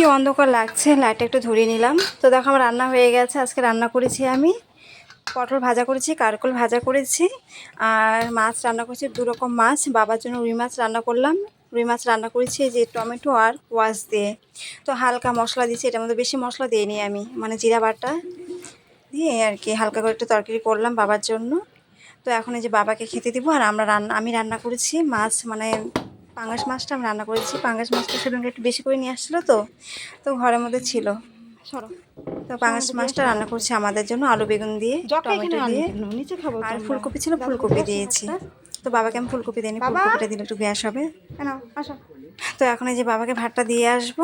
কি অন্ধকার লাগছে? লাইটটা একটু ধরিয়ে নিলাম। তো দেখো আমার রান্না হয়ে গেছে। আজকে রান্না করেছি আমি। পটল ভাজা করেছি, কারকল ভাজা করেছি, আর মাছ রান্না করেছি, দু রকম মাছ। বাবার জন্য রুই মাছ রান্না করলাম। রুই মাছ রান্না করেছি যে টমেটো আর কোয়াশ দিয়ে। তো হালকা মশলা দিয়েছি, এটার মধ্যে বেশি মশলা দিইনি আমি। মানে জিরা বাটা দিয়ে আর কি, হালকা করে একটু তরকারি করলাম বাবার জন্য। তো এখন এই যে বাবাকে খেতে দিব, আর আমরা রান্না আমি রান্না করেছি মাছ মানে পাঙ্গাস মাছটা আমি রান্না করেছি। পাঙ্গাস মাছটা সেদিনকে একটু বেশি করে নিয়ে আসছিল তো তো ঘরের মধ্যে ছিল। সরো। তো পাঙ্গাস মাছটা রান্না করছি আমাদের জন্য আলু বেগুন দিয়ে টমেটো দিয়ে। নিচে খাব আর ফুলকপি ছিল ফুলকপি দিয়েছি। তো বাবাকে আমি ফুলকপি দিইনি ফুলকপিটা দিলে একটু গ্যাস হবে। তো এখন এই যে বাবাকে ভাতটা দিয়ে আসব।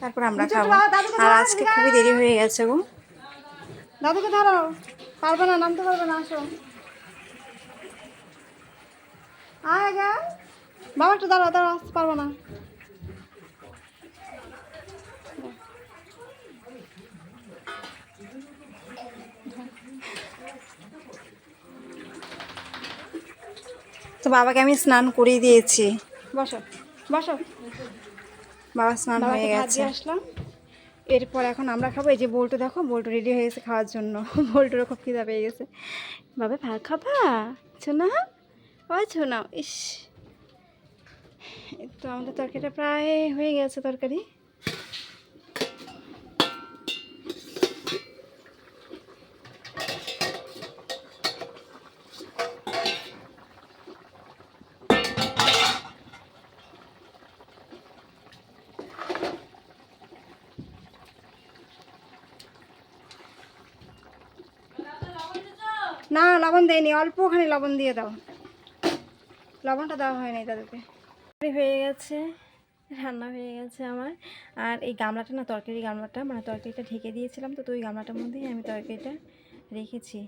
তারপর আমরা খাব। আর আজকে খুবই দেরি হয়ে গেছে গো। দাদুকে ধরো। পারবে না নামতে পারবে না আসো। আয় গা। বাবা একটু দাঁড়া দাঁড়াও আসতে পারব না। তো বাবাকে আমি স্নান করিয়ে দিয়েছি। বসো বসো। বাবা স্নান হয়ে গেছে। আসলাম। এরপর এখন আমরা খাব এই যে বল্টু দেখো বল্টু রেডি হয়ে গেছে খাওয়ার জন্য। বল্টুরও খুব খিদা পেয়ে গেছে। বাবা ভাত খাবা? ছো ছোনা? ও ছোনা ইস। তো আমাদের তরকারিটা প্রায় হয়ে গেছে তরকারি। না, লবণ দেয়নি অল্পখানি লবণ দিয়ে দাও। লবণটা দেওয়া হয়নি তাদেরকে। হয়ে গেছে, রান্না হয়ে গেছে আমার। আর এই গামলাটা না, তরকারি গামলাটা মানে তরকারিটা ঢেকে দিয়েছিলাম, তো তো ওই গামলাটার মধ্যেই আমি তরকারিটা রেখেছি।